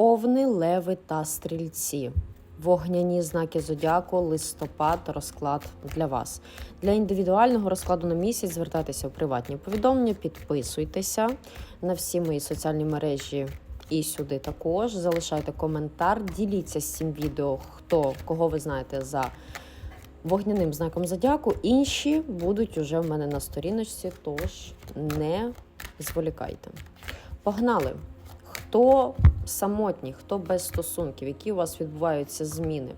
Овни, леви та стрільці. Вогняні знаки зодіаку, листопад, розклад для вас. Для індивідуального розкладу на місяць звертайтеся в приватні повідомлення, підписуйтеся на всі мої соціальні мережі і сюди також. Залишайте коментар, діліться з цим відео, хто кого ви знаєте за вогняним знаком зодіаку. Інші будуть уже в мене на сторіночці, тож не зволікайте. Погнали! Хто самотній, хто без стосунків, які у вас відбуваються зміни.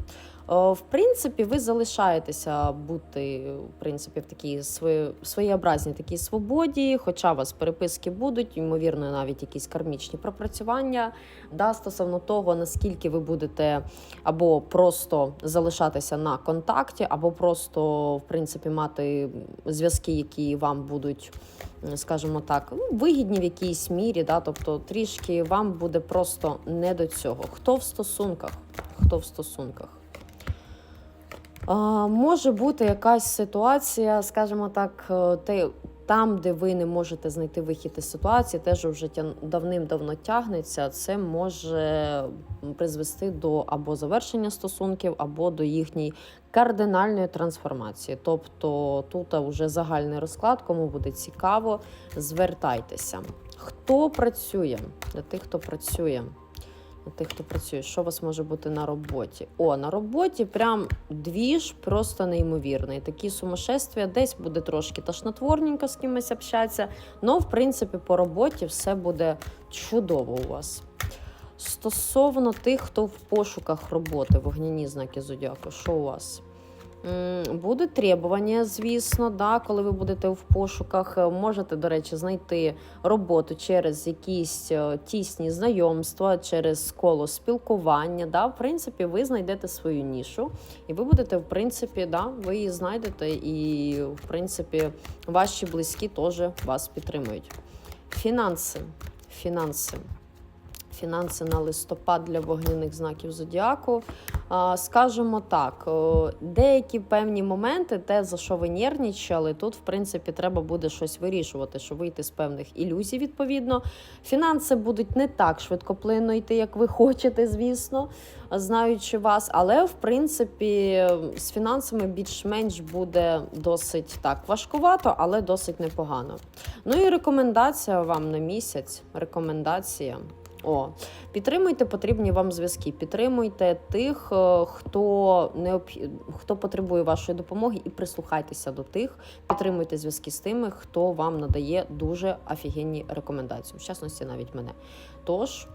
О, В принципі, ви залишаєтеся бути в принципі в такій свої, своєобразній такій свободі, хоча у вас переписки будуть, ймовірно, навіть якісь кармічні пропрацювання. Да, стосовно того, наскільки ви будете або просто залишатися на контакті, або просто в принципі мати зв'язки, які вам будуть скажімо так, ну, вигідні в якійсь мірі, да, тобто трішки вам буде просто не до цього. Хто в стосунках? Хто в стосунках? Може бути якась ситуація, скажімо так, е, там, де ви не можете знайти вихід із ситуації, теж вже давним-давно тягнеться, це може призвести до або завершення стосунків, або до їхньої кардинальної трансформації. Тобто тут вже загальний розклад, кому буде цікаво, звертайтеся. Хто працює? Для тих, хто працює. Тих, хто працює, що у вас може бути на роботі? О, на роботі прям двіж просто неймовірний. Такі сумасшествия, десь буде трошки тошнотворненько з кимось общатися. але в принципі по роботі все буде чудово у вас. Стосовно тих, хто в пошуках роботи, вогняні знаки зодіаку, що у вас? Будуть требування, звісно, да, коли ви будете в пошуках. Е, Можете, до речі, знайти роботу через якісь е, тісні знайомства, через коло спілкування. Да. В принципі, ви знайдете свою нішу, і ви будете, в принципі, да, ви її знайдете, і в принципі ваші близькі теж вас підтримують. Фінанси. Фінанси. Фінанси на листопад для вогняних знаків зодіаку. Скажемо так, деякі певні моменти, те, за що ви нервничали, тут, в принципі, треба буде щось вирішувати, щоб вийти з певних ілюзій, відповідно. Фінанси будуть не так швидкоплинно йти, як ви хочете, звісно, знаючи вас. Але, в принципі, з фінансами більш-менш буде досить так важкувато, але досить непогано. Ну і рекомендація вам на місяць. Рекомендація. О, підтримуйте потрібні вам зв'язки, підтримуйте тих, е, хто необх... хто потребує вашої допомоги, і прислухайтеся до тих, підтримуйте зв'язки з тими, хто вам надає дуже офігенні рекомендації, в частності навіть мене. Тож